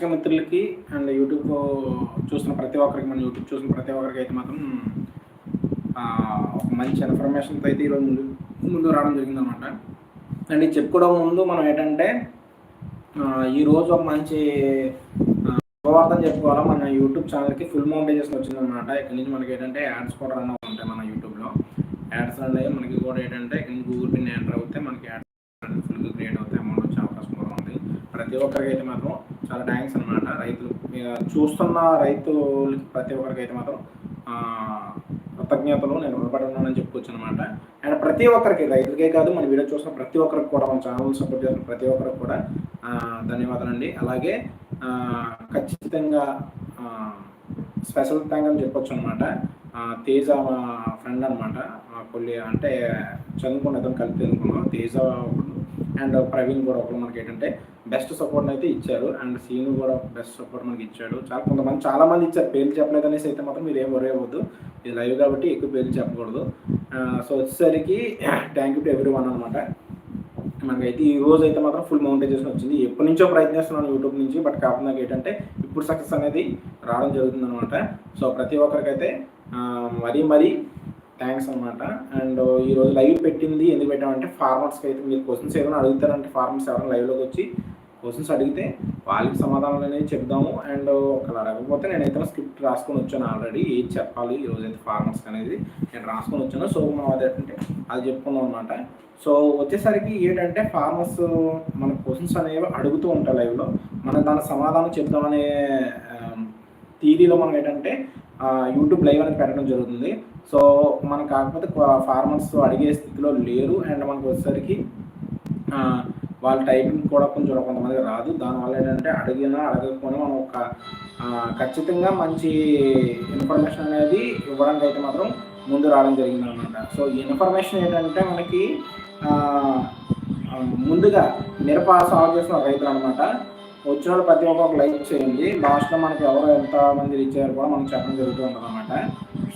దర్శక మిత్రులకి and YouTube చూసిన ప్రతి ఒక్కరికి మన యూట్యూబ్ చూసిన ప్రతి ఒక్కరికి అయితే మాత్రం ఒక మంచి ఇన్ఫర్మేషన్తో అయితే ఈరోజు ముందు ముందు రావడం జరిగిందనమాట అండ్ ఇది చెప్పుకోవడం ముందు మనం ఏంటంటే ఈరోజు ఒక మంచి ఆ, శుభవార్తని చెప్పుకోవాలా? మన యూట్యూబ్ ఛానల్కి ఫుల్ మౌంటేజేషన్ వచ్చిందనమాట ఇక్కడ నుంచి మనకి ఏంటంటే యాడ్స్ కూడా రన్ అవుతుంటాయి మన యూట్యూబ్లో. యాడ్స్ అనేవి మనకి కూడా ఏంటంటే ఇక్కడ నుంచి గూగుల్ పిన్ ఎంటర్ అవుతే మనకి యాడ్స్ ఫుల్గా క్రియేట్ అవుతాయి అమౌంట్ వచ్చే అవకాశం కూడా ఉంది. ప్రతి ఒక్కరికి అయితే మాత్రం చాలా థ్యాంక్స్ అనమాట రైతులు చూస్తున్న రైతులకి ప్రతి ఒక్కరికి అయితే మాత్రం కృతజ్ఞతలు. నేను రుణపడి ఉన్నానని చెప్పుకోవచ్చు అనమాట అండ్ ప్రతి ఒక్కరికి రైతులకే కాదు మన వీడియో చూసిన ప్రతి ఒక్కరికి కూడా మన ఛానల్ సపోర్ట్ చేసిన ప్రతి ఒక్కరికి కూడా ధన్యవాదాలండి. అలాగే ఖచ్చితంగా స్పెషల్ థ్యాంక్ అని చెప్పొచ్చు అనమాట తేజ మా ఫ్రెండ్ అనమాట కొల్లి అంటే చదువుకున్న అతను కలిపి చదువుకున్నాం. తేజ అండ్ ప్రవీణ్ కూడా ఒకరు మనకి ఏంటంటే బెస్ట్ సపోర్ట్ అయితే ఇచ్చారు. అండ్ సీను కూడా బెస్ట్ సపోర్ట్ మనకి ఇచ్చాడు. చాలా కొంతమంది చాలా మంది ఇచ్చారు. పేర్లు చెప్పలేదు అనేసి అయితే మాత్రం మీరు ఏం వరే అవ్వద్దు. ఇది లైవ్ కాబట్టి ఎక్కువ పేర్లు చెప్పకూడదు. సో వచ్చేసరికి thank you to everyone అనమాట మనకైతే ఈ రోజు అయితే మాత్రం ఫుల్ మౌంటేజెస్ వచ్చింది. ఎప్పటి నుంచో ప్రయత్నిస్తున్నాను యూట్యూబ్ నుంచి బట్ కాకుండా నాకు ఏంటంటే ఇప్పుడు సక్సెస్ అనేది రావడం జరుగుతుంది అనమాట సో ప్రతి ఒక్కరికైతే మరీ మరీ థ్యాంక్స్ అనమాట అండ్ ఈరోజు లైవ్ పెట్టింది ఎందుకు పెట్టామంటే ఫార్మర్స్కి అయితే మీరు క్వశ్చన్స్ ఏమైనా అడుగుతారంటే ఫార్మర్స్ ఎవరైనా లైవ్లోకి వచ్చి క్వశ్చన్స్ అడిగితే వాళ్ళకి సమాధానాలు అనేది చెప్దాము. అండ్ ఒకవేళ అడగకపోతే నేనైతే స్క్రిప్ట్ రాసుకొని వచ్చాను ఆల్రెడీ ఏది చెప్పాలి ఈ అయితే ఫార్మర్స్ అనేది నేను రాసుకొని వచ్చాను. సో మనం అదేంటంటే అది చెప్పుకున్నాం అనమాట సో వచ్చేసరికి ఏంటంటే ఫార్మర్స్ మన క్వశ్చన్స్ అనేవి అడుగుతూ ఉంటాయి లైవ్లో మనం దాని సమాధానం చెప్దామనే థీరీలో మనం ఏంటంటే యూట్యూబ్ లైవ్ అనేది పెట్టడం జరుగుతుంది. సో మనం కాకపోతే ఫార్మర్స్ అడిగే స్థితిలో లేరు. అండ్ మనకు వచ్చేసరికి వాళ్ళ టైపింగ్ కూడా కొంచెం కొంతమంది రాదు. దానివల్ల ఏంటంటే అడిగినా అడగకపోయినా మనం ఒక ఖచ్చితంగా మంచి ఇన్ఫర్మేషన్ అనేది ఇవ్వడానికి అయితే మాత్రం ముందు రావడం జరిగింది అనమాట సో ఈ ఇన్ఫర్మేషన్ ఏంటంటే మనకి ముందుగా మిరప సాగు చేసిన రైతులు అనమాట. వచ్చిన వాళ్ళు ప్రతి ఒక్క లైక్ చేయండి. లాస్ట్లో మనకి ఎవరు ఎంత మంది రీచ్ అయ్యారు కూడా మనం చెప్పడం జరుగుతూ ఉంటుంది అనమాట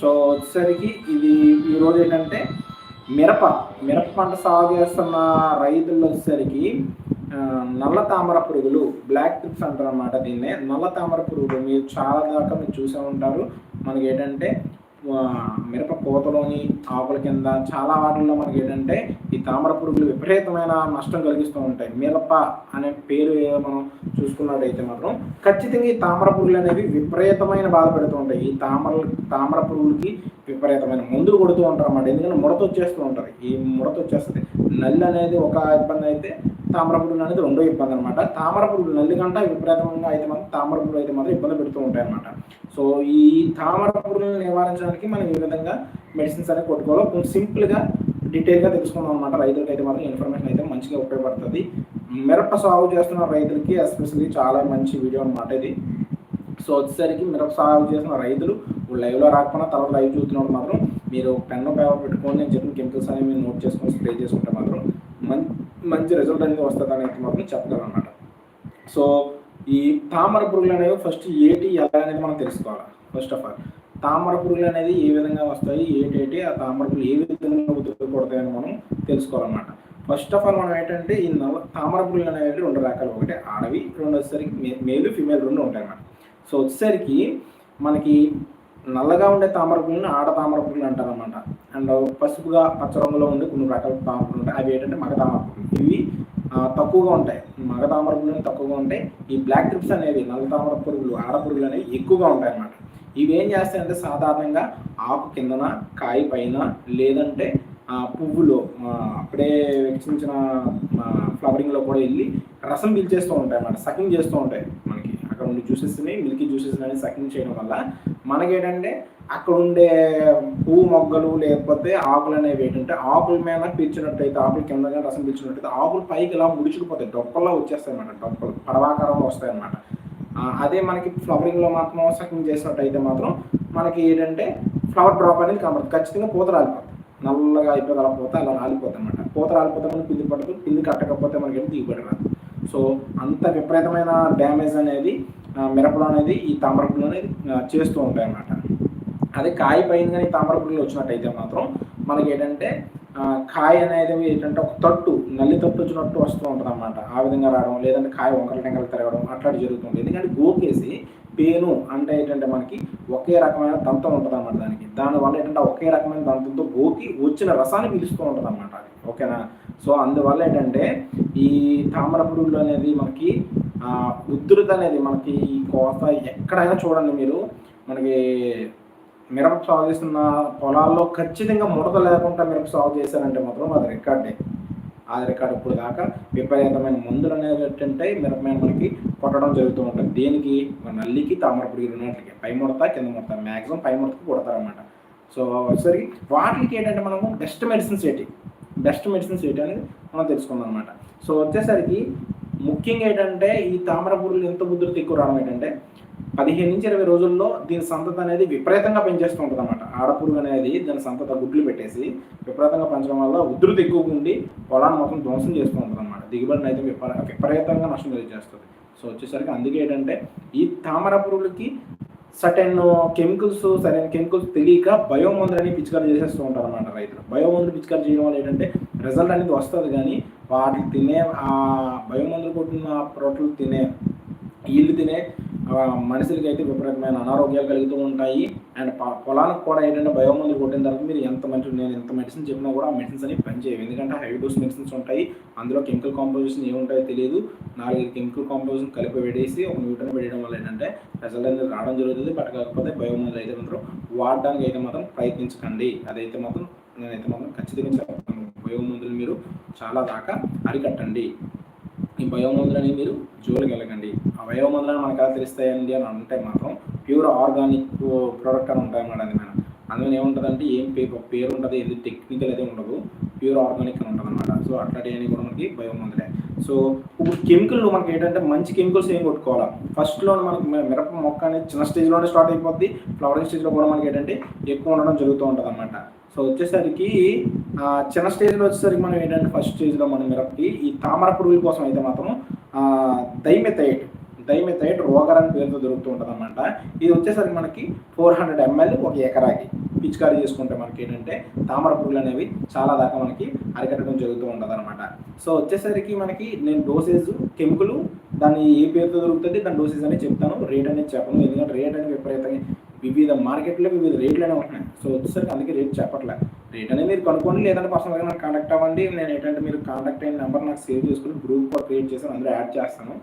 సో వచ్చేసరికి ఇది ఈరోజు ఏంటంటే మిరప మిరప పంట సాగు చేస్తున్న రైతులు వచ్చేసరికి నల్ల తామర పురుగులు బ్లాక్ ట్రిప్స్ అంటారు అనమాట దీన్నే. నల్ల తామర పురుగులు మీరు చాలా దాకా మీరు చూసే ఉంటారు. మనకి ఏంటంటే మిరప పూతలోని ఆకుల కింద చాలా వాటిల్లో మనకి ఏంటంటే ఈ తామర పురుగులు విపరీతమైన నష్టం కలిగిస్తూ ఉంటాయి. మిరప అనే పేరు మనం చూసుకున్నట్టయితే మాత్రం ఖచ్చితంగా ఈ తామర పురుగులు అనేవి విపరీతమైన బాధ పెడుతూ ఉంటాయి. ఈ తామర తామర పురుగులకి విపరీతమైన మందులు కొడుతూ ఉంటారు అన్నమాట ఎందుకంటే ముడత వచ్చేస్తూ ఉంటారు ఈ ముడత వచ్చేస్తుంది. నల్లి అనేది ఒక ఇబ్బంది అయితే తామర అనేది రెండో ఇబ్బంది అనమాట తామర పురుగులు విపరీతంగా అయితే మనం తామర అయితే మాత్రం ఇబ్బంది పెడుతూ ఉంటాయి అనమాట సో ఈ తామరపుడులను నివారించడానికి మనం ఈ విధంగా మెడిసిన్స్ అనేవి కొట్టుకోవాలి కొంచెం సింపుల్గా డీటెయిల్గా తెలుసుకున్నాం అనమాట రైతులకి అయితే మాత్రం ఇన్ఫర్మేషన్ అయితే మంచిగా ఉపయోగపడుతుంది. మిరప సాగు చేస్తున్న రైతులకి ఎస్పెషల్లీ చాలా మంచి వీడియో అనమాట ఇది. సో వచ్చేసరికి మిరప సాగు చేసిన రైతులు లైవ్లో రాకపోయినా తర్వాత లైవ్ చూస్తున్నప్పుడు మాత్రం మీరు పెన్ను పేపర్ పెట్టుకొని నేను చెప్పిన కెమికల్స్ అనేవి మీరు నోట్ చేసుకొని స్ప్రే చేసుకుంటే మాత్రం మంచి మంచి రిజల్ట్ అనేది వస్తుంది అనేది మాత్రం చెప్పగలను అనమాట సో ఈ తామర పురుగులు అనేవి ఫస్ట్ ఏటి ఎలా అనేది మనం తెలుసుకోవాలి. ఫస్ట్ ఆఫ్ ఆల్ తామర పురుగులు అనేది ఏ విధంగా వస్తాయి ఏటి ఆ తామర పురుగులు ఏ విధంగా ఉతుక్కొడతాయని మనం తెలుసుకోవాలన్నమాట. ఫస్ట్ ఆఫ్ ఆల్ మనం ఏంటంటే ఈ నల్ల తామర పురుగులు అనేవి రెండు రకాలు. ఒకటి ఆడవి రెండు వచ్చేసరికి మే- మేలు ఫిమేల్ రెండు ఉంటాయి అన్నమాట సో వచ్చేసరికి మనకి నల్లగా ఉండే తామర పురుగులను ఆడ తామర పురుగులు అంటారు అనమాట అండ్ పసుపుగా పచ్చ రంగులో ఉండే కొన్ని రకాల తామర పురుగులు ఉంటాయి. అవి ఏంటంటే మగ తామర పురుగులు. ఇవి తక్కువగా ఉంటాయి. మగ తామర పురుగులు తక్కువగా ఉంటాయి. ఈ బ్లాక్ ట్రిప్స్ అనేవి నల్ల తామర పురుగులు ఆడ పురుగులు అనేవి ఎక్కువగా ఉంటాయి అన్నమాట ఇవి ఏం చేస్తాయంటే సాధారణంగా ఆకు కిందన కాయ పైన లేదంటే ఆ, పువ్వులో అప్పుడే వికసించిన ఫ్లవరింగ్లో కూడా వెళ్ళి రసం పీల్చేస్తూ ఉంటాయి అన్నమాట సకింగ్ చేస్తూ ఉంటాయి. జ్యూసెస్ని మిల్కీ జ్యూసెస్ అనేది సకింగ్ చేయడం వల్ల మనకేంటంటే అక్కడ ఉండే పువ్వు మొగ్గలు లేకపోతే ఆకులు అనేవి ఏంటంటే ఆకుల మీద పీల్చినట్టయితే ఆకులు కింద రసం పీల్చినట్టయితే ఆకులు పైకి ఇలా ముడుచుకుపోతాయి. డొప్పల్లో వచ్చేస్తాయి అనమాట డొప్పలు పడవాకారంలో వస్తాయి అనమాట అదే మనకి ఫ్లవరింగ్లో మాత్రం సకింగ్ చేసినట్టయితే మాత్రం మనకి ఏంటంటే ఫ్లవర్ డ్రాప్ అనేది కనబడుతుంది ఖచ్చితంగా పూత రాలిపోతుంది నల్లగా అయిపోతే అలా పోతే అలా రాలిపోతుంది అనమాట పూత రాలిపోతే మనకి పిల్లి పడదు పిల్లి కట్టకపోతే మనకి ఏం దిగుబడి రాదు. సో అంత విపరీతమైన డ్యామేజ్ అనేది మిరపలో అనేది ఈ తామరపుల్లు అనేది చేస్తూ ఉంటాయి అన్నమాట అదే కాయ పైన కానీ తామరపుల్లు వచ్చినట్టయితే మాత్రం మనకి ఏంటంటే కాయ అనేది ఏంటంటే ఒక తట్టు నల్లి తట్టు వచ్చినట్టు వస్తూ ఉంటుంది అనమాట ఆ విధంగా రావడం లేదంటే కాయ వంకర టెంకలు తిరగడం అట్లా జరుగుతుంది. ఎందుకంటే గోకేసి పేను అంటే ఏంటంటే మనకి ఒకే రకమైన దంతం ఉంటుంది అనమాట దానికి. దానివల్ల ఏంటంటే ఒకే రకమైన దంతంతో గోకి వచ్చిన రసాన్ని పిలుస్తూ ఉంటుంది అనమాట అది. ఓకేనా? సో అందువల్ల ఏంటంటే ఈ తామర పురుగులు అనేది మనకి ఉధృత అనేది మనకి ఈ కోత ఎక్కడైనా చూడండి మీరు. మనకి మిరప సాగు చేస్తున్న పొలాల్లో ఖచ్చితంగా ముడత లేకుండా మిరప సాగు చేశారంటే మాత్రం అది రికార్డే. ఆ రికార్డు ఇప్పుడు దాకా విపరీతమైన మందులు అనేది ఏంటంటే మిరపమైన మనకి కొట్టడం జరుగుతూ ఉంటుంది. దేనికి? మన నల్లికి తామరపుడికి రెండింటికి పై ముడత కింద ముడత. మ్యాక్సిమం పై ముడతకి కొడతారనమాట సో సరే వాటికి ఏంటంటే మనము బెస్ట్ మెడిసిన్స్ ఏంటి? బెస్ట్ మెడిసిన్స్ ఏంటి అనేది మనం తెలుసుకుందాం అనమాట సో వచ్చేసరికి ముఖ్యంగా ఏంటంటే ఈ తామర పురుగులు ఎంత ముద్రత ఎక్కువ రావడం ఏంటంటే పదిహేను నుంచి ఇరవై రోజుల్లో దీని సంతత అనేది విపరీతంగా పెంచేస్తూ ఉంటుంది అనమాట ఆడపురుగు అనేది దాని సంతత గుడ్లు పెట్టేసి విపరీతంగా పెంచడం వల్ల ఉధృతి ఎక్కువగా ఉండి పొలాన్ని మొత్తం ధ్వంసం చేస్తూ ఉంటుంది అనమాట దిగుబడిని అయితే విపర విపరీతంగా నష్టం కలిగేస్తుంది. సో వచ్చేసరికి అందుకే ఏంటంటే ఈ తామర పురుగులకి సటన్ కెమికల్స్ సరైన కెమికల్స్ తెలియక బయోమందులు అని పిచికారు చేసేస్తూ ఉంటారు అనమాట రైతులు. బయోమందులు పిచికారు చేయడం వల్ల ఏంటంటే రిజల్ట్ అనేది వస్తుంది కానీ వాటికి తినే ఆ బయోమందులు కొట్టిన ప్రోటీన్లు తినే వీళ్ళు తినే మనుషులకి అయితే విపరీతమైన అనారోగ్యాలు కలుగుతూ ఉంటాయి. అండ్ పొలానికి కూడా ఏంటంటే బయోమందులు కొట్టిన తర్వాత మీరు ఎంత మంచి నేను ఎంత మెడిసిన్ చెప్పినా కూడా ఆ మెడిసిన్స్ అని పనిచేయవు ఎందుకంటే హై డోస్ మెడిసిన్స్ ఉంటాయి. అందులో కెమికల్ కాంపోజిషన్ ఏముంటాయో తెలియదు నాలుగైదు కెమికల్ కాంపోజిషన్ కలిపి పెట్టేసి ఒక న్యూటన్ పెట్టడం వల్ల ఏంటంటే రిజల్ట్ అనేది రావడం జరుగుతుంది. బట్ కాకపోతే బయోమందులు అయితే మాత్రం వాడడానికి అయితే మాత్రం ప్రయత్నించకండి. అదైతే మాత్రం నేనైతే మాత్రం ఖచ్చితంగా చెప్తాను బయోమందులు మీరు చాలా దాకా అరికట్టండి. ఈ బయోమందులు అనేవి మీరు జోలికి వెళ్ళకండి. ఆ బయోమందులను మనకు ఎలా తెలుస్తాయండి అని అంటే మాత్రం ప్యూర్ ఆర్గానిక్ ప్రోడక్ట్ అని ఉంటాయి అన్నమాట అది మేడం. అందులో ఏముంటుందంటే ఏం పేరు పేరు ఉంటుంది ఏది టెక్నికల్ అయితే ఉండదు ప్యూర్ ఆర్గానిక్ అని ఉంటుంది అనమాట సో అట్లాంటివన్నీ కూడా మనకి బయోమందులే సో ఇప్పుడు కెమికల్ మనకి ఏంటంటే మంచి కెమికల్స్ ఏం కొట్టుకోవాలా? ఫస్ట్లో మనకి మిరప మొక్క అనేది చిన్న స్టేజ్లోనే స్టార్ట్ అయిపోద్ది. ఫ్లవరింగ్ స్టేజ్లో కూడా మనకి ఏంటంటే ఎక్కువ ఉండడం జరుగుతూ ఉంటుంది అనమాట సో వచ్చేసరికి చిన్న స్టేజ్లో వచ్చేసరికి మనం ఏంటంటే ఫస్ట్ స్టేజ్లో మనం మిరపకి ఈ తామర పురుగుల కోసం అయితే మాత్రం దైమెథైట్ డైమెథైడ్ రోగర్ అని పేరుతో దొరుకుతూ ఉంటుంది అనమాట ఇది వచ్చేసరికి మనకి ఫోర్ హండ్రెడ్ ఎంఎల్ ఒక ఎకరాకి పిచికారీ చేసుకుంటే మనకి ఏంటంటే తామర పురుగులు అనేవి చాలా దాకా మనకి అరికట్టడం జరుగుతూ ఉంటుంది అనమాట సో వచ్చేసరికి మనకి నేను డోసేజ్ కెమికలు దాన్ని ఏ పేరుతో దొరుకుతుంది దాని డోసేజ్ అనేది చెప్తాను. రేట్ అనేది చెప్పను. ఎందుకంటే రేట్ అనేది విపరీతంగా వివిధ మార్కెట్లో వివిధ రేట్లు అనేవి ఉంటున్నాయి. సో వచ్చేసరికి అందుకే రేట్ చెప్పట్లేదు రేట్ అనేది మీరు కనుక్కోండి లేదంటే పర్సనల్గా నాకు కాంటాక్ట్ అవ్వండి. నేను ఏంటంటే మీరు కాంటాక్ట్ అయిన నెంబర్ నాకు సేవ్ చేసుకుని గ్రూప్ క్రియేట్ చేసి అందులో యాడ్ చేస్తాను.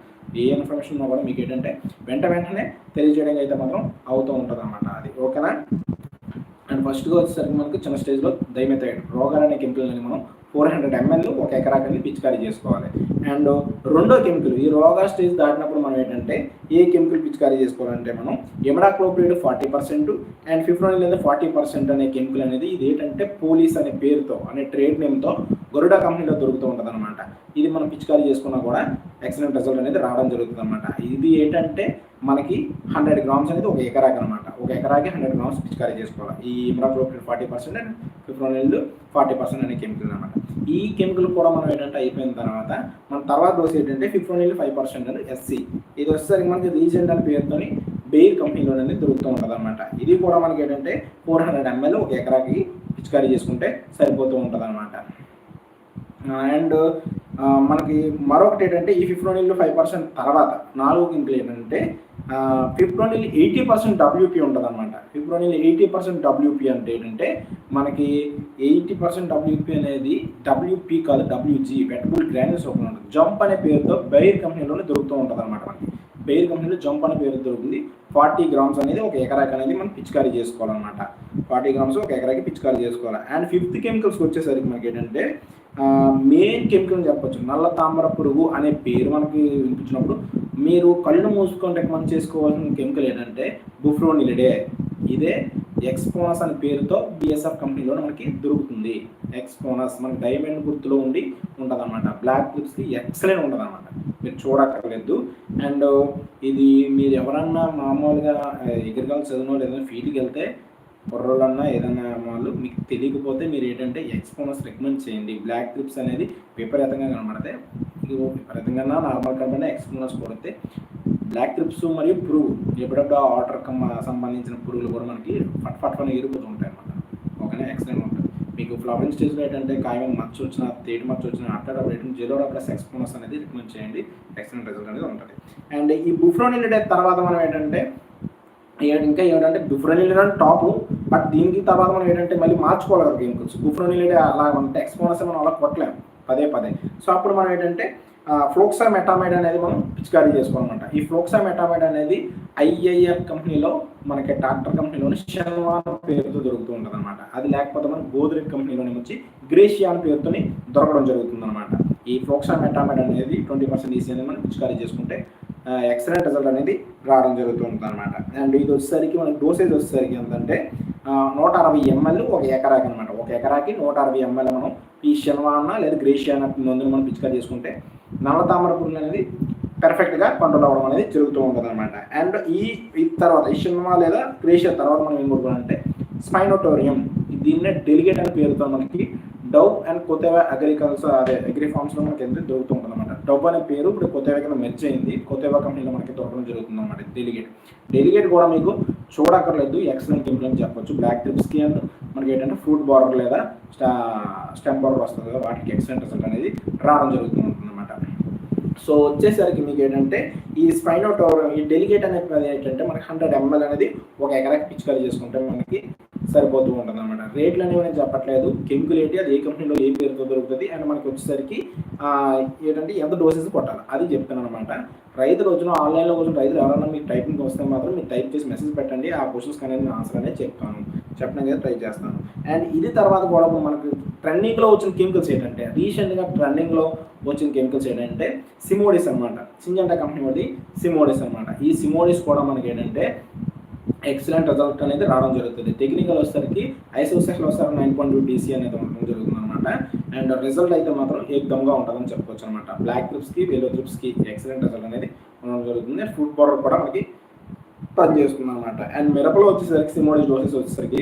ఏ ఇన్ఫర్మేషన్ ఉన్నా కూడా మీకు ఏంటంటే వెంట వెంటనే తెలియజేయడం అయితే మాత్రం అవుతూ ఉంటుంది అన్నమాట అది ఓకేనా అండ్ ఫస్ట్గా వచ్చేసరికి మనకు చిన్న స్టేజ్లో దైమెథైడ్ రోగాలనే అనే కెమికల్ అని మనం ఫోర్ హండ్రెడ్ ఎంఎల్ ఒక ఎకరాకి పిచికారీ చేసుకోవాలి. అండ్ రెండో కెమికల్ ఈ రోగా స్టేజ్ దాటినప్పుడు మనం ఏంటంటే ఏ కెమికల్ పిచికారీ చేసుకోవాలంటే మనం imidacloprid forty percent and fipronil అనేది ఫార్టీ పర్సెంట్ అనే కెమికల్ అనేది ఇది ఏంటంటే పోలీస్ అనే పేరుతో అనే ట్రేడ్ నేమ్తో గరుడ కంపెనీలో దొరుకుతూ ఉంటుంది అనమాట ఇది మనం పిచికారీ చేసుకున్నా కూడా ఎక్సలెంట్ రిజల్ట్ అనేది రావడం జరుగుతుంది అనమాట ఇది ఏంటంటే మనకి హండ్రెడ్ గ్రామ్స్ అనేది ఒక ఎకరాకి అనమాట ఒక ఎకరాకి హండ్రెడ్ గ్రామ్స్ పిచికారీ చేసుకోవాలి. ఈ imidacloprid forty percent and fipronil forty percent అనే కెమికల్ అనమాట ఈ కెమికల్ కూడా మనం ఏంటంటే అయిపోయిన తర్వాత మన తర్వాత డోస్ ఏంటంటే ఫిఫ్రోనిల్ ఫైవ్ పర్సెంట్ అనేది ఎస్సీ ఇది వచ్చేసరికి మనకి రీజెంట్ అని పేరుతోని బెయిర్ అనేది దొరుకుతూ ఉంటుంది అనమాట ఇది కూడా మనకి ఏంటంటే ఫోర్ హండ్రెడ్ ఎంఎల్ ఒక ఎకరాకి పిచికారీ చేసుకుంటే సరిపోతూ ఉంటుంది అనమాట అండ్ మనకి మరొకటి ఏంటంటే ఈ ఫిఫ్రోనిల్ ఫైవ్ పర్సెంట్ తర్వాత నాలుగు కెమికల్ ఏంటంటే ఫిఫ్రోనిల్ ఎయిటీ పర్సెంట్ డబ్ల్యూపీ ఉంటుంది అనమాట ఫిఫ్రోనిల్ ఎయిటీ పర్సెంట్ డబ్ల్యూపీ అంటే ఏంటంటే మనకి ఎయిటీ పర్సెంట్ డబ్ల్యూపీ అనేది డబ్ల్యూపీ కాదు డబ్ల్యూజీ వెటబుల్ గ్రాన్యూస్ ఒకటి ఉంటుంది. జంప్ అనే పేరుతో బెయిర్ కంపెనీలోనే దొరుకుతూ ఉంటుంది అనమాట మనకి బెయిర్ కంపెనీలో జంప్ అనే పేరు దొరుకుతుంది. ఫార్టీ గ్రామ్స్ అనేది ఒక ఎకరాకి అనేది మనం పిచికారీ చేసుకోవాలన్నమాట. ఫార్టీ గ్రామ్స్ ఒక ఎకరాకి పిచికారీ చేసుకోవాలి. అండ్ ఫిఫ్త్ కెమికల్స్ వచ్చేసరికి మనకి ఏంటంటే మెయిన్ కెమికల్ చెప్పొచ్చు. నల్ల తామర పురుగు అనే పేరు మనకి వినిపించినప్పుడు మీరు కళ్ళు మూసుకొని మనం చేసుకోవాల్సిన కెమికల్ ఏంటంటే బుఫ్రోనిలిడే ఇదే ఎక్స్పోనస్ అనే పేరుతో బిఎస్ఎఫ్ కంపెనీలో మనకి దొరుకుతుంది. ఎక్స్పోనస్ మనకి డైమండ్ గుర్తులో ఉండి ఉంటుంది అనమాట బ్లాక్ క్లిప్స్కి ఎక్సలెంట్ ఉంటుంది అనమాట మీరు చూడక్కర్లేదు. అండ్ ఇది మీరు ఎవరన్నా మామూలుగా అగ్రికల్చర్ చదివిన వాళ్ళు ఏదైనా ఫీల్డ్కి వెళ్తే కుర్రోళ్ళన్నా ఏదైనా వాళ్ళు మీకు తెలియకపోతే మీరు ఏంటంటే ఎక్స్పోనస్ రికమెండ్ చేయండి. బ్లాక్ ట్రిప్స్ అనేది విపరీతంగా కనబడతాయి. ఇది విపరీతంగా నార్మల్ కనబడిన ఎక్స్పోనస్ కొడితే బ్లాక్ ట్రిప్స్ మరియు పురుగు ఎప్పుడప్పుడు ఆ వాటర్ సంబంధించిన పురుగులు కూడా మనకి ఫట్ ఫట్ ఫట్ ఇరుగుతూ ఉంటాయి అన్నమాట. ఓకేనా ఎక్సలెంట్ ఉంటుంది. మీకు ఫ్లవరింగ్ స్టేజ్లో ఏంటంటే కాయం మచ్చ వచ్చిన తేటి మచ్చ వచ్చిన అట్లా రేటింగ్ జీరో ప్లస్ ఎక్స్పోనస్ అనేది రికమెండ్ చేయండి. ఎక్సలెంట్ రిజల్ట్ అనేది ఉంటుంది. అండ్ ఈ బుఫ్రోనిల్ తర్వాత మనం ఏంటంటే ఇంకా ఏంటంటే బుఫ్రోనిల్ టాప్ బట్ దీనికి తర్వాత మనం ఏంటంటే మళ్ళీ మార్చుకోవాలి కదా గేమ్ కొంచెం. బుఫ్రోనిల్ అలా అంటే ఎక్స్పోనర్స్ మనం అలా కొట్టలేము. పదే పదే. సో అప్పుడు మనం ఏంటంటే ఫ్లోక్సా మెటామైడ్ అనేది మనం పిచికారీ చేసుకోవాలన్నమాట. ఈ ఫ్లోక్సా మెటామైడ్ అనేది ఐఐఎఫ్ కంపెనీలో మనకి డాక్టర్ కంపెనీలోని షెన్వాన్ పేరుతో దొరుకుతూ ఉంటుంది అనమాట అది లేకపోతే మనం గోద్రెడ్ కంపెనీలోని వచ్చి గ్రేషియా పేరుతోని దొరకడం జరుగుతుంది అనమాట ఈ ఫ్లోక్సా మెటామైడ్ అనేది ట్వంటీ పర్సెంట్ ఈసీ అనేది మనం పిచికారీ చేసుకుంటే ఎక్సలెంట్ రిజల్ట్ అనేది రావడం జరుగుతూ అనమాట అండ్ ఇది వచ్చేసరికి మనకి డోసేజ్ వచ్చేసరికి ఏంటంటే నూట అరవై ఎంఎల్ ఒక ఎకరాకి అనమాట ఒక ఎకరాకి నూట అరవై ఎంఎల్ మనం ఈ శనివాన లేదా గ్రేషియాన మందుని మనం పిచికారీ చేసుకుంటే నల్ల తామర పురుగు అనేది పెర్ఫెక్ట్గా కంట్రోల్ అవ్వడం అనేది జరుగుతూ ఉంటుంది అనమాట అండ్ ఈ తర్వాత ఈ శనివా లేదా గ్రేషియా తర్వాత మనం ఏం కొడుకోవాలంటే స్పైనోటోరియం దీన్నే డెలిగేట్ అనే పేరుతో మనకి డవ్ అండ్ కొత్తగా అగ్రికల్చర్ అదే అగ్రి మనకి ఎంత దొరుకుతూ ఉంటుంది అనమాట అనే పేరు ఇప్పుడు కొత్తగా కింద మెర్జ్ అయింది. కొత్తగా కంపెనీలో మనకి దొరకడం జరుగుతుంది అనమాట డెలిగేట్ డెలిగేట్ కూడా మీకు చూడక్కర్లేదు. ఎక్సలెంట్ ఇంప్లెంట్ చెప్పొచ్చు. బ్లాక్ ట్రిప్స్కి అండ్ మనకి ఏంటంటే ఫ్రూట్ బార్డర్ లేదా స్టా స్టెమ్ బార్డర్ వస్తుంది కదా వాటికి ఎక్సలెంట్ రిజల్ట్ అనేది రావడం జరుగుతూ ఉంటుంది అనమాట సో వచ్చేసరికి మీకు ఏంటంటే ఈ స్పైనోటోర్ ఈ డెలిగేట్ అనేది ఏంటంటే మనకి హండ్రెడ్ ఎంఎల్ అనేది ఒక ఎకరాకి పిచికారీ చేసుకుంటే మనకి సరిపోతూ ఉంటుంది అనమాట రేట్లు అనేవి నేను చెప్పట్లేదు. కెమికల్ ఏంటి? అది ఏ కంపెనీలో ఏ పేరుతో దొరుకుతుంది? అండ్ మనకి వచ్చేసరికి ఏంటంటే ఎంత డోసెస్ కొట్టాలి? అది చెప్తాను అనమాట రైతులు వచ్చిన ఆన్లైన్లో కొంచెం రైతులు ఎవరైనా మీకు టైపింగ్ వస్తే మాత్రం మీరు టైప్ చేసి మెసేజ్ పెట్టండి. ఆ క్వశ్చన్స్కి అనేది నేను ఆన్సర్ అనేది చెప్తాను. చెప్పడానికి ట్రై చేస్తాను. అండ్ ఇది తర్వాత కూడా మనకి ట్రెండింగ్లో వచ్చిన కెమికల్స్ ఏంటంటే రీసెంట్గా ట్రెండింగ్లో వచ్చిన కెమికల్స్ ఏంటంటే సిమోడిస్ అనమాట సింజంటా కంపెనీ వాళ్ళది సిమోడిస్ అనమాట ఈ సిమోడిస్ కూడా మనకి ఏంటంటే ఎక్సలెంట్ రిజల్ట్ అనేది రావడం జరుగుతుంది. టెక్నికల్ వచ్చేసరికి ఐసోసెక్లో వస్తారు నైన్ పాయింట్ టూ డీసీ అనేది ఉండడం జరుగుతుంది అనమాట అండ్ రిజల్ట్ అయితే మాత్రం ఏకదంగా ఉంటుందని చెప్పుకోవచ్చు అనమాట బ్లాక్ ట్రిప్స్కి వెలో ట్రిప్స్కి ఎక్సలెంట్ రిజల్ట్ అనేది ఉండడం జరుగుతుంది. అండ్ ఫుడ్ పౌడర్ కూడా మనకి పనిచేస్తుంది అనమాట అండ్ మిరపలో వచ్చేసరికి సిమోడి డోసెస్ వచ్చేసరికి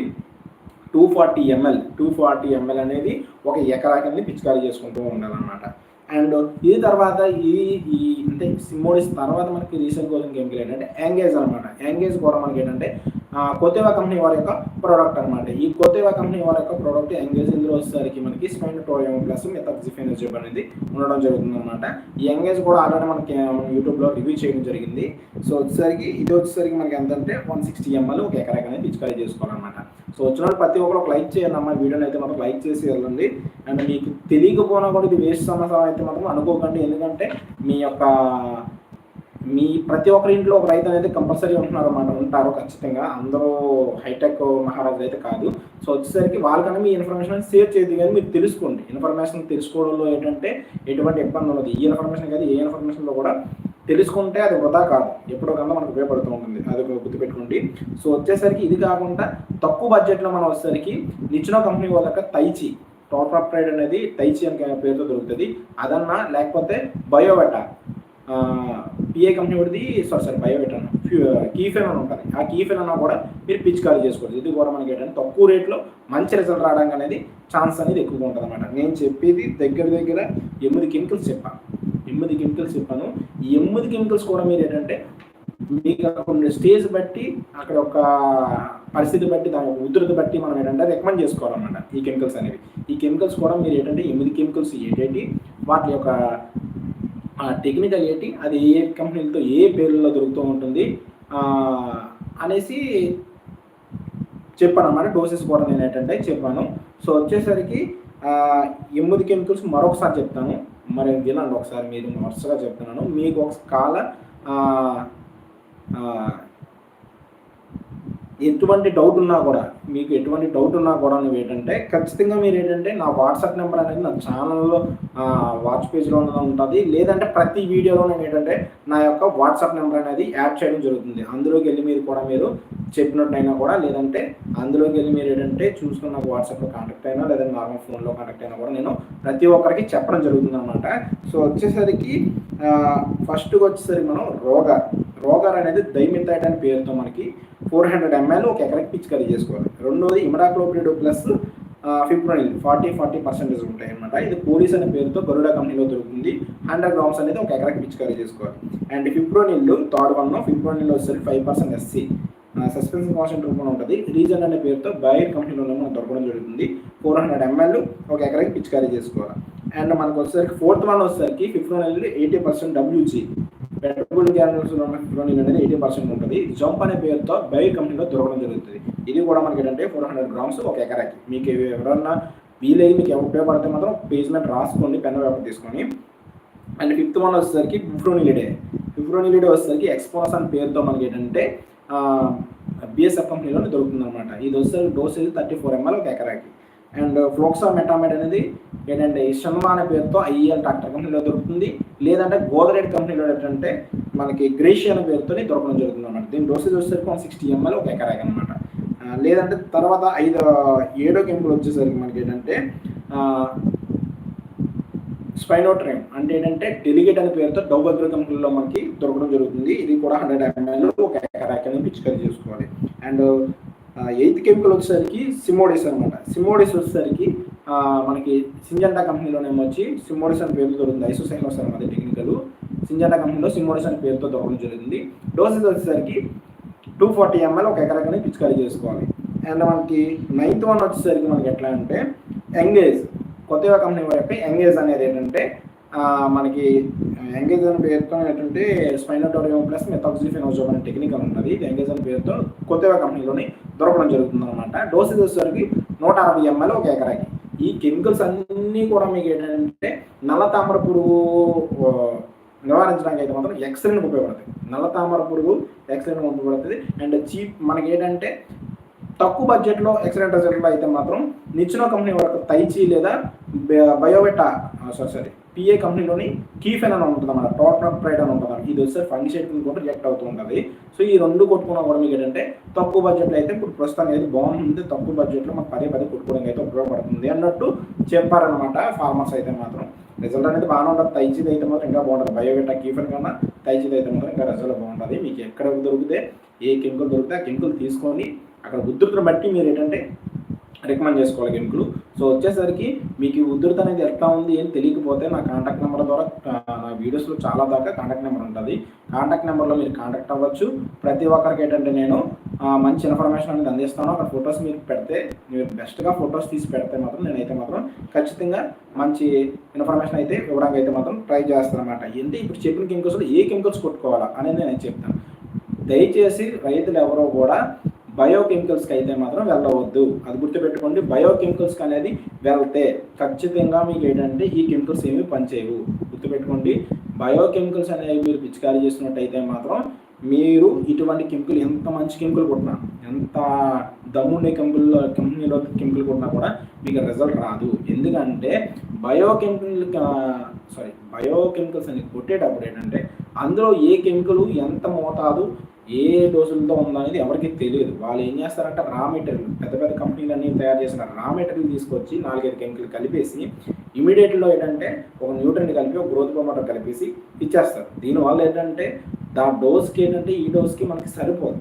two forty ML two forty ML అనేది ఒక ఎకరాకి పిచికారీ చేసుకుంటూ ఉండాలన్నమాట. అండ్ ఇది తర్వాత ఈ ఈ అంటే సిమ్మోడిస్ తర్వాత మనకి రీసెంట్ కోసం కెమికల్ ఏంటంటే యాంగేజ్ అనమాట యాంగేజ్ కూడా మనకి ఏంటంటే కొత్తవా కంపెనీ వారి యొక్క ప్రోడక్ట్ అనమాట ఈ కొత్తవా కంపెనీ వారి యొక్క ప్రోడక్ట్ ఎంగేజ్ ఇందులో వచ్చేసరికి మనకి స్పెండ్ స్పైనటోరియం ప్లస్ మెథాక్సిఫెనజిబ్ అనేది ఉండడం జరుగుతుంది అనమాట ఈ ఎంగేజ్ కూడా ఆల్రెడీ మనకి యూట్యూబ్లో రివ్యూ చేయడం జరిగింది. సో వచ్చేసరికి ఇది వచ్చేసరికి మనకి ఎంత అంటే వన్ సిక్స్టీ ఎంఎల్ ఒక ఎకరాకి అనేది పిచికారీ చేసుకోవాలన్నమాట. సో వచ్చిన ప్రతి ఒక్కరు ఒక లైక్ చేయండి అమ్మా వీడియోని అయితే మాత్రం లైక్ చేసి వెళ్ళండి. అండ్ మీకు తెలియకపోయినా కూడా ఇది వేస్ట్ సమస్య అయితే మాత్రం అనుకోకండి. ఎందుకంటే మీ యొక్క మీ ప్రతి ఒక్కరి ఇంట్లో ఒక రైతు అనేది కంపల్సరీ ఉంటున్నారు అన్నమాట ఉంటారు ఖచ్చితంగా. అందరూ హైటెక్ మహారాజు అయితే కాదు. సో వచ్చేసరికి వాళ్ళకన్నా మీ ఇన్ఫర్మేషన్ షేర్ చేయదు కానీ మీరు తెలుసుకోండి. ఇన్ఫర్మేషన్ తెలుసుకోవడంలో ఏంటంటే ఎటువంటి ఇబ్బంది ఉండదు. ఈ ఇన్ఫర్మేషన్ కాదు ఏ ఇన్ఫర్మేషన్లో కూడా తెలుసుకుంటే అది వృధా కాదు. ఎప్పుడో కన్నా మనకు ఉపయోగపడుతూ ఉంటుంది. అది ఒక గుర్తుపెట్టుకోండి సో వచ్చేసరికి ఇది కాకుండా తక్కువ బడ్జెట్లో మనం వచ్చేసరికి నిచ్చిన కంపెనీ వాళ్ళక తైచి టాప్ అప్ రైడ్ అనేది తైచి అనే పేరుతో దొరుకుతుంది. అదన్నా లేకపోతే బయోవెటా. పిఏ కంపెనీ ఒకటి సారీ సారీ బయోవెట్ అన్న కీఫెన్ అని ఉంటుంది. ఆ కీఫెన్ అన్న కూడా మీరు పిచికారీ చేసుకోవచ్చు. ఇది కూడా మనకి ఏంటంటే తక్కువ రేట్లో మంచి రిజల్ట్ రావడానికి అనేది ఛాన్స్ అనేది ఎక్కువగా ఉంటుంది అనమాట నేను చెప్పేది దగ్గర దగ్గర ఎనిమిది కెమికల్స్ చెప్పాను. ఎనిమిది కెమికల్స్ చెప్పాను. ఈ ఎనిమిది కెమికల్స్ కూడా మీరు ఏంటంటే మీకు అక్కడ స్టేజ్ బట్టి అక్కడ ఒక పరిస్థితి బట్టి దాని ఉధృతి బట్టి మనం ఏంటంటే రికమెండ్ చేసుకోవాలన్నమాట. ఈ కెమికల్స్ అనేవి. ఈ కెమికల్స్ కూడా మీరు ఏంటంటే ఎనిమిది కెమికల్స్ ఏంటంటే వాటి యొక్క ఆ టెక్నికల్ ఏంటి అది ఏ కంపెనీలతో ఏ పేర్లలో దొరుకుతూ ఉంటుంది అనేసి చెప్పాను అన్నమాట. డోసెస్ కూడా నేను ఏంటంటే చెప్పాను. సో వచ్చేసరికి ఆ, ఎనిమిది కెమికల్స్ మరొకసారి చెప్తాను. మరి వినండి ఒకసారి మీరు వరుసగా చెప్తున్నాను. మీకు ఒక కాల ఎటువంటి డౌట్ ఉన్నా కూడా మీకు ఎటువంటి డౌట్ ఉన్నా కూడా నువ్వు ఏంటంటే ఖచ్చితంగా మీరు ఏంటంటే నా వాట్సాప్ నెంబర్ అనేది నా ఛానల్లో వాచ్ పేజ్లో ఉంటుంది. లేదంటే ప్రతి వీడియోలో నేను ఏంటంటే నా యొక్క వాట్సాప్ నెంబర్ అనేది యాడ్ చేయడం జరుగుతుంది. అందులోకి వెళ్ళి మీరు కూడా మీరు చెప్పినట్టయినా కూడా లేదంటే అందులోకి వెళ్ళి మీరు ఏంటంటే చూసుకున్న నాకు వాట్సాప్లో కాంటాక్ట్ అయినా లేదంటే నార్మల్ ఫోన్లో కాంటాక్ట్ అయినా కూడా నేను ప్రతి ఒక్కరికి చెప్పడం జరుగుతుంది అనమాట సో వచ్చేసరికి ఫస్ట్ వచ్చేసరికి మనం రోగర్. రోగర్ అనేది దైమిథైడ్ అనే పేరుతో మనకి ఫోర్ హండ్రెడ్ ఎంఎల్ ఒక ఎకరాకి పిచికారీ చేసుకోవాలి. రెండోది imidacloprid plus fipronil. Forty forty percentage ఉంటాయి అనమాట ఇది పోలీస్ అనే పేరుతో గరుడా కంపెనీలో దొరుకుతుంది. హండ్రెడ్ గ్రామ్స్ అనేది ఒక ఎకరాకి పిచికారీ చేసుకోవాలి. And fipronil third one fipronil వచ్చేసరికి five percent SC suspension concentrate రూపంలో ఉంటుంది. రీజన్ అనే పేరుతో బైర్ కంపెనీలో మనం దొరకడం జరుగుతుంది. ఫోర్ హండ్రెడ్ ఎంఎల్ ఒక ఎకరాకి పిచికారీ చేసుకోవాలి. అండ్ మనకు వచ్చేసరికి ఫోర్త్ వన్ వచ్చేసరికి ఫిఫ్టీన్ అనేది eighty percent WG petrol galleries ఉన్న అనేది ఎయిటీ పర్సెంట్ ఉంటుంది. జంప్ అనే పేరుతో బైర్ కంపెనీలో దొరకడం జరుగుతుంది. ఇది కూడా మనకి ఏంటంటే ఫోర్ హండ్రెడ్ గ్రామ్స్ ఒక ఎకరాకి. మీకు ఎవరన్నా వీలైతే మీకు ఉపయోగపడితే మాత్రం పేజ్ మీద రాసుకోండి పెన్ పేపర్ తీసుకొని. అండ్ ఫిఫ్త్ వన్ వచ్చేసరికి ఫిఫ్రోనిలిడే ఫిఫ్రోనిలిడే వచ్చేసరికి ఎక్స్పోనస్ అని పేరుతో మనకి ఏంటంటే బిఎస్ఎఫ్ కంపెనీలో దొరుకుతుంది అనమాట ఇది వచ్చేసరికి డోసేజ్ థర్టీ ఫోర్ ఎంఎల్ ఒక ఎకరాకి. అండ్ ఫ్లోక్సా మెటామెట్ అనేది ఏంటంటే షన్మా అనే పేరుతో ఐఎల్ ట్రాక్టర్ కంపెనీలో దొరుకుతుంది. లేదంటే గోదరేడ్ కంపెనీలో ఏంటంటే మనకి గ్రేషియన్ అనే పేరుతో దొరకడం జరుగుతుంది అనమాట దీని డోసేజ్ వచ్చేసరికి వన్ సిక్స్టీ ఎంఎల్ ఒక ఎకరాకి అనమాట లేదంటే తర్వాత ఐదు ఏడో కెంపులు వచ్చేసరికి మనకి ఏంటంటే స్పైనోట్రైమ్ అంటే ఏంటంటే డెలిగేట్ అనే పేరుతో డౌబద్ర కంపెనీలో మనకి దొరకడం జరుగుతుంది. ఇది కూడా హండ్రెడ్ ఎంఎల్ ఒక ఎకరాకి నుంచి చేసుకోవాలి. అండ్ ఎయిత్ కెమికల్ వచ్చేసరికి సిమోడిస్ అనమాట సిమోడిస్ వచ్చేసరికి మనకి సింజంటా కంపెనీలోనేమో వచ్చి సిమోడిస్ అని పేరుతో దొరుకుతుంది. ఐసోసైన్ వస్తారు అనమాట టెక్నికల్ సింజంటా కంపెనీలో సిమోడిస్ అని పేరుతో దొరకడం జరుగుతుంది డోసెస్ వచ్చేసరికి టూ ఫార్టీ ఎంఎల్ ఒక ఎకరాకనే పిచికారీ చేసుకోవాలి. అండ్ మనకి నైన్త్ వన్ వచ్చేసరికి మనకి ఎట్లా అంటే ఎంగేజ్ కొత్తగా కంపెనీ వైపు ఎంగేజ్ అనేది ఏంటంటే మనకి ఎంగేజ్ అనే పేరుతో ఏంటంటే స్పైనటోరియం ప్లస్ మెథాక్సిఫెనోజోమ్ అనే టెక్నికల్ ఉంటుంది ఎంగేజ్ అనే పేరుతో కొత్తగా కంపెనీలోని దొరకడం జరుగుతుంది అనమాట డోసేజ్ వచ్చేసరికి నూట అరవై ఎంఎల్ ఒక ఎకరాకి. ఈ కెమికల్స్ అన్నీ కూడా మీకు ఏంటంటే నల్ల తామర పురుగు నివారించడానికి అయితే మాత్రం ఎక్సలెంట్ ఉపయోగపడుతుంది నల్ల తామర పురుగు ఎక్సలెంట్ ఉపయోగపడుతుంది అండ్ చీప్ మనకి ఏంటంటే తక్కువ బడ్జెట్లో ఎక్సలెంట్ రిజల్ట్లో అయితే మాత్రం నిచ్చిన కంపెనీ వరకు తైచి లేదా బయోవెటా సారీ సారీ పిఏ కంపెనీలోని కీఫెన్ అని ఉంటుంది అన్నమాట టాప్ ప్రైడ్ అని ఉంటుంది ఇది వచ్చే ఫంగిసైడ్ కూడా రియాక్ట్ అవుతూ ఉంటుంది. సో ఈ రెండు కొట్టుకున్నా కూడా మీకు ఏంటంటే తక్కువ బడ్జెట్లో అయితే ఇప్పుడు ప్రస్తుతం అయితే బాగుంది తక్కువ బడ్జెట్లో మాకు పదే పదే కొట్టుకోవడానికి అయితే ఉపయోగపడుతుంది అన్నట్టు చెప్పారనమాట ఫార్మర్స్ అయితే మాత్రం. రిజల్ట్ అనేది బాగానే ఉంటుంది. తైచిది అయితే మాత్రం ఇంకా బాగుంటుంది. బయోవెటా కీఫెన్ కన్నా తైచిది అయితే మాత్రం ఇంకా రిజల్ట్ బాగుంటుంది. మీకు ఎక్కడ దొరికితే ఏ కెమికల్ దొరికితే ఆ కెమికల్ తీసుకొని అక్కడ ఉధృతిని బట్టి మీరు ఏంటంటే రికమెండ్ చేసుకోవాలి కెమికల్ సో వచ్చేసరికి మీకు ఉధృత అనేది ఎట్లా ఉంది ఏం తెలియకపోతే నా కాంటాక్ట్ నెంబర్ ద్వారా నా వీడియోస్లో చాలా దాకా కాంటాక్ట్ నెంబర్ ఉంటుంది. కాంటాక్ట్ నెంబర్లో మీరు కాంటాక్ట్ అవ్వచ్చు. ప్రతి ఒక్కరికి ఏంటంటే నేను మంచి ఇన్ఫర్మేషన్ అనేది అందిస్తాను. అక్కడ ఫొటోస్ మీరు పెడితే మీరు బెస్ట్గా ఫొటోస్ తీసి పెడితే మాత్రం నేనైతే మాత్రం ఖచ్చితంగా మంచి ఇన్ఫర్మేషన్ అయితే ఇవ్వడానికి అయితే మాత్రం ట్రై చేస్తాను అనమాట ఏంటి? ఇప్పుడు చెప్పిన కెమికల్స్లో ఏ కెమికల్స్ కొట్టుకోవాలా అనేది నేను చెప్తాను. దయచేసి రైతులు ఎవరో కూడా బయోకెమికల్స్కి అయితే మాత్రం వెళ్ళవద్దు. అది గుర్తుపెట్టుకోండి బయోకెమికల్స్కి అనేది వెళ్తే ఖచ్చితంగా మీకు ఏంటంటే ఈ కెమికల్స్ ఏమి పనిచేయవు. గుర్తుపెట్టుకోండి బయోకెమికల్స్ అనేవి మీరు పిచికారీ చేసినట్టయితే మాత్రం మీరు ఇటువంటి కెమికల్ ఎంత మంచి కెమికల్ కొట్టినా ఎంత దమ్ముండే కెమికల్ కంపెనీలో కెమికల్ కొట్టినా కూడా మీకు రిజల్ట్ రాదు. ఎందుకంటే బయోకెమికల్ సారీ బయోకెమికల్స్ అని కొట్టేటప్పుడు ఏంటంటే అందులో ఏ కెమికల్ ఎంత మోతాదు ఏ డోసులతో ఉందనేది ఎవరికి తెలియదు. వాళ్ళు ఏం చేస్తారంటే రా మెటీరియల్ పెద్ద పెద్ద కంపెనీలు అన్ని తయారు చేసిన రా మెటీరియల్ తీసుకొచ్చి నాలుగైదు కెమికల్ కలిపేసి ఇమీడియట్లో ఏంటంటే ఒక న్యూట్రన్ కలిపి ఒక గ్రోత్ ప్రమోటర్ కలిపేసి ఇచ్చేస్తారు. దీనివల్ల ఏంటంటే దా డోస్కి ఏంటంటే ఈ డోస్కి మనకి సరిపోదు.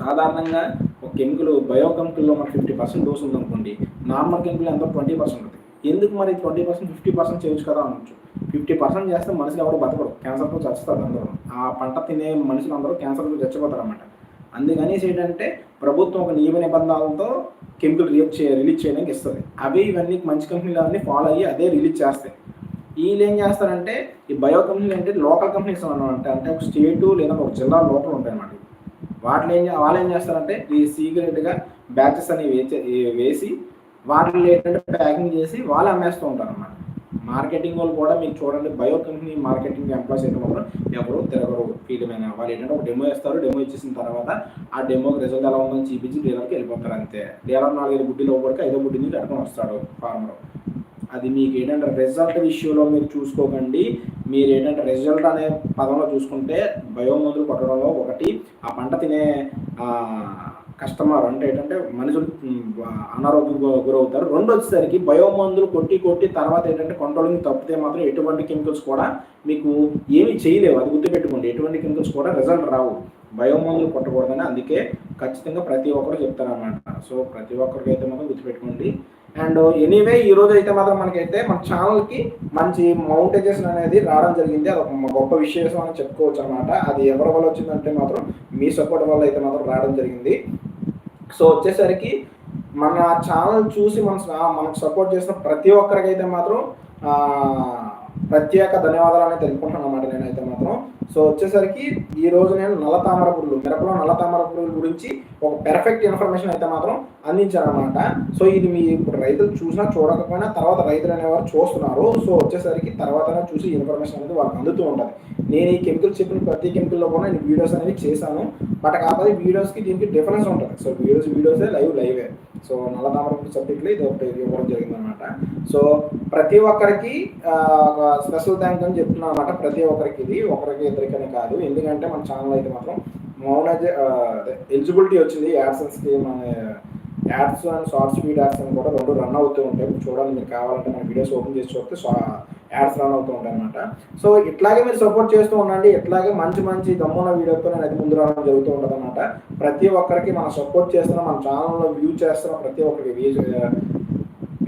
సాధారణంగా ఒక కెమికల్ బయో కెమికల్లో మనకి ఫిఫ్టీ పర్సెంట్ డోస్ ఉందనుకోండి నార్మల్ కెమికల్ ఎంత ట్వంటీ పర్సెంట్ ఉంటుంది. ఎందుకు మరి ట్వంటీ పర్సెంట్ ఫిఫ్టీ పర్సెంట్ చేయొచ్చు కదా అనొచ్చు. ఫిఫ్టీ పర్సెంట్ చేస్తే మనుషులు ఎవరు బతకరు. క్యాన్సర్తో చస్తారు అందరూ. ఆ పంట తినే మనుషులు అందరూ క్యాన్సర్తో చచ్చిపోతారు అనమాట అందుకని ఏంటంటే ప్రభుత్వం ఒక నియమ నిబంధనలతో కెమికల్ రిలీజ్ చే రిలీజ్ చేయడానికి ఇస్తుంది. అవి ఇవన్నీ మంచి కంపెనీలు అన్నీ ఫాలో అయ్యి అదే రిలీజ్ చేస్తాయి. వీళ్ళు ఏం చేస్తారంటే ఈ బయో కంపెనీలు అంటే లోకల్ కంపెనీస్ అనమాట అంటే ఒక స్టేటు లేదా ఒక జిల్లా లోపల ఉంటాయి అన్నమాట. వాటిని ఏం వాళ్ళు ఏం చేస్తారంటే ఈ సీక్రెట్గా బ్యాచెస్ అనేవి వేసి వాటిని ఏంటంటే ప్యాకింగ్ చేసి వాళ్ళు అమ్మేస్తూ ఉంటారు అన్నమాట మార్కెటింగ్ వాళ్ళు కూడా మీకు చూడండి బయో కంపెనీ మార్కెటింగ్ ఎంప్లాయీస్ అయితే మాత్రం ఎవరు తిరగరు. ఫీలమైన వాళ్ళు ఏంటంటే ఒక డెమో ఇస్తారు డెమో ఇచ్చేసిన తర్వాత ఆ డెమోకి రిజల్ట్ ఎలా ఉందని చూపించి డీలర్కి వెళ్ళిపోతారు అంతే. డీలర్ నాలుగైదు గుడ్డీలో పడితే ఐదో గుడ్డి నుంచి అడుగుని వస్తాడు ఫార్మర్ అది మీకు ఏంటంటే రిజల్ట్ విషయంలో మీరు చూసుకోకండి. మీరు ఏంటంటే రిజల్ట్ అనే పదంలో చూసుకుంటే బయో మందులు కొట్టడంలో ఒకటి ఆ పంట తినే కస్టమర్ అంటే ఏంటంటే మనుషులు అనారోగ్యం గురవుతారు. రెండు వచ్చేసరికి బయోమందులు కొట్టి కొట్టి తర్వాత ఏంటంటే కంట్రోలింగ్ తప్పితే మాత్రం ఎటువంటి కెమికల్స్ కూడా మీకు ఏమి చేయలేవు. అది గుర్తుపెట్టుకోండి. ఎటువంటి కెమికల్స్ కూడా రిజల్ట్ రావు. బయోమందులు కొట్టకూడదని అందుకే ఖచ్చితంగా ప్రతి ఒక్కరు చెప్తారన్నమాట. సో ప్రతి ఒక్కరికైతే మాత్రం గుర్తుపెట్టుకోండి. అండ్ ఎనీవే ఈ రోజు అయితే మాత్రం మనకైతే మన ఛానల్కి మంచి మౌంటైజేషన్ అనేది రావడం జరిగింది. అది ఒక గొప్ప విశేషం అని చెప్పుకోవచ్చు అనమాట అది ఎవరి వల్ల వచ్చిందంటే మాత్రం మీ సపోర్ట్ వల్ల అయితే మాత్రం రావడం జరిగింది. సో వచ్చేసరికి మన ఛానల్ చూసి మన మనకు సపోర్ట్ చేసిన ప్రతి ఒక్కరికైతే మాత్రం ప్రత్యేక ధన్యవాదాలు అనేది తెలుపుకుంటున్నాను అనమాట సో వచ్చేసరికి ఈ రోజు నేను నల్ల తామర పురుగులు మిరపలో నల్ల తామర పురుగుల గురించి ఒక పెర్ఫెక్ట్ ఇన్ఫర్మేషన్ అయితే మాత్రం అందించాను అనమాట సో ఇది మీ ఇప్పుడు రైతులు చూసినా చూడకపోయినా తర్వాత రైతులు అనేవారు చూస్తున్నారు. సో వచ్చేసరికి తర్వాత చూసి ఇన్ఫర్మేషన్ అనేది వాళ్ళకి అందుతూ ఉంటుంది. నేను ఈ కెమికల్ చెప్పిన ప్రతి కెమికల్లో కూడా నేను వీడియోస్ అనేవి చేశాను. బట్ కాకపోతే వీడియోస్కి దీనికి డిఫరెన్స్ ఉంటుంది. సో వీడియోస్ వీడియోసే లైవ్ లైవే సో నల్ల సబ్జెక్ట్లో ఇది ఒకటి ఇవ్వడం జరిగింది అనమాట సో ప్రతి ఒక్కరికి ఒక స్పెషల్ థ్యాంక్ అని చెప్తున్నాను అనమాట ప్రతి ఒక్కరికి ఇది ఒకరికి ఇద్దరికనే కాదు. ఎందుకంటే మన ఛానల్ అయితే మాత్రం మౌనజ్ ఎలిజిబిలిటీ వచ్చింది. యాడ్సన్స్కి మన ads and short speed ads అని కూడా రెండు రన్ అవుతూ ఉంటాయి. ఇప్పుడు చూడండి మీరు కావాలంటే మన వీడియోస్ ఓపెన్ చేసి చూస్తే యాడ్స్ రన్ అవుతూ ఉంటాయి అనమాట సో ఇట్లాగే మీరు సపోర్ట్ చేస్తూ ఉండండి. ఇట్లాగే మంచి మంచి దమ్మున్న వీడియోతో నేను అది ముందు రావడం జరుగుతూ ఉంటుంది అనమాట ప్రతి ఒక్కరికి మనం సపోర్ట్ చేస్తున్న మన ఛానల్లో వ్యూ చేస్తున్న ప్రతి ఒక్కరికి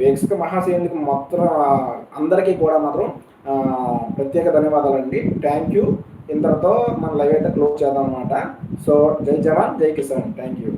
వేక్స్క మహాసేందుకు మొత్తం అందరికీ కూడా మాత్రం ప్రత్యేక ధన్యవాదాలండి. థ్యాంక్ యూ ఇంతటితో మన లైవ్ అయితే క్లోజ్ చేద్దాం అనమాట సో జై జవాన్ జై కిసాన్. Thank you